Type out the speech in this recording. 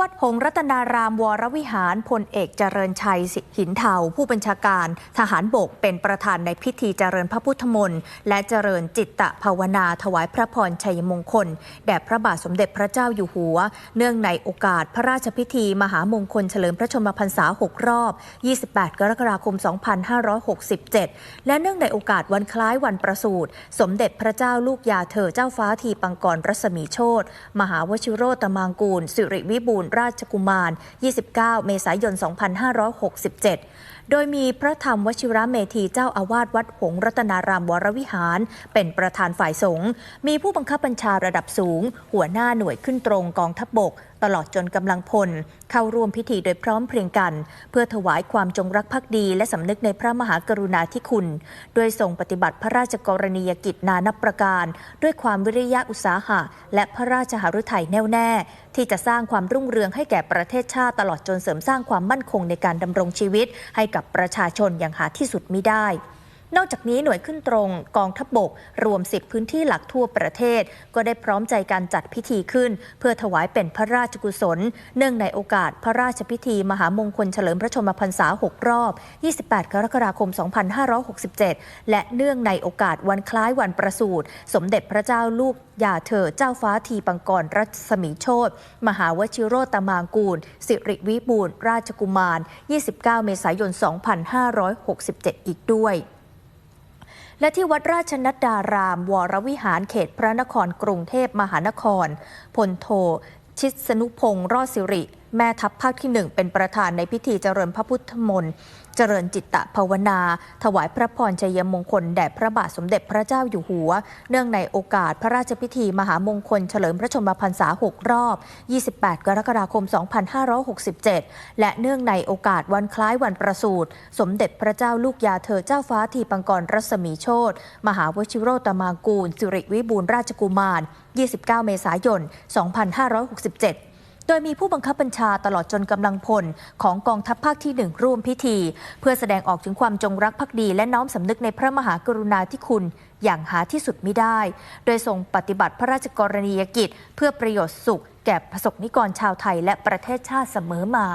วัดหงส์รัตนารามวรวิหารพลเอกเจริญชัยสิหินเทาผู้บัญชาการ ทหารบกเป็นประธานในพิธีเจริญพระพุทธมนต์และเจริญจิตตภาวนาถวายพระพรชัยมงคล แด่พระบาทสมเด็จพระเจ้าอยู่หัว เนื่องในโอกาสพระราชพิธี มหามงคลเฉลิมพระชนมพรรษา 6 รอบ 28 กรกฎาคม 2567 และเนื่องในโอกาสวันคล้ายวันประสูติสมเด็จพระเจ้าลูกยาเธอเจ้าฟ้าทีปังกรรัศมีโชตมหาวชิโรตมางกูลสิริวิบูลราชกุมาร 29 เมษายน 2567 โดยมีพระธรรมวชิระเมธีเจ้าอาวาสวัดหงส์รัตนารามวรวิหาร เป็นประธานฝ่ายสงฆ์ มีผู้บังคับบัญชาระดับสูง หัวหน้าหน่วยขึ้นตรงกองทัพบบก ตลอดจนกำลังพล เข้าร่วมพิธีโดยพร้อมเพรียงกัน เพื่อถวายความจงรักภักดี และสำนึกในพระมหากรุณาธิคุณ โดยทรงปฏิบัติพระราชกรณียกิจนานับประการ ด้วยความวิริยะอุตสาหะ และพระราชหฤทัยแน่วแน่ ที่จะสร้างความรุ่งเรืองืองให้แก่ประเทศชาติตลอดจนเสริมสร้างความมั่นคงในการดำรงชีวิต ให้กับประชาชนอย่างหาที่สุดมิได้ นอกจากนี้หน่วยขึ้นตรงกองทัพบบก รวม 10 พื้นที่หลักทั่วประเทศ ก็ได้พร้อมใจการจัดพิธีขึ้น เพื่อถวายเป็นพระราชกุศล เนื่องในโอกาสพระราชพิธี มหามงคลเฉลิมพระชนมพรรษา 6 รอบ 28 กรกฎาคม 2567 และเนื่องในโอกาสวันคล้ายวันประสูติสมเด็จพระเจ้าลูกยาเธอเจ้าฟ้าทีปังกรรัศมีโชตมหาวชิโรตมางกูล สิริวิบูลราชกุมาร 29 เมษายน 2567 อีกด้วย และที่วัดราชนัดดาราม วรวิหารเขตพระนครกรุงเทพมหานครพลโท ชิสนุพงศ์รอดสิริ แม่ทัพภาคที่หนึ่งเป็นประธานในพิธีเจริญพระพุทธมนต์ เจริญจิตตภาวนา ถวายพระพรชัยมงคล แด่พระบาทสมเด็จพระเจ้าอยู่หัว เนื่องในโอกาสพระราชพิธีมหามงคล เฉลิมพระชนมพรรษา 6 รอบ 28 กรกฎาคม 2567 และเนื่องในโอกาสวันคล้ายวันประสูติสมเด็จพระเจ้าลูกยาเธอเจ้าฟ้าทีปังกรรัศมีโชตมหาวชิโรตมากูลสิริวิบูลราชกุมาร 29 เมษายน 2567 โดยมีผู้บังคับบัญชาตลอดจนกำลังพลของกองทัพภาคที่หนึ่งร่วมพิธี เพื่อแสดงออกถึงความจงรักภักดีและน้อมสำนึกในพระมหากรุณาธิคุณอย่างหาที่สุดไม่ได้ โดยทรงปฏิบัติพระราชกรณียกิจ เพื่อประโยชน์สุข แก่ประสบนิกรชาวไทยและประเทศชาติเสมอมา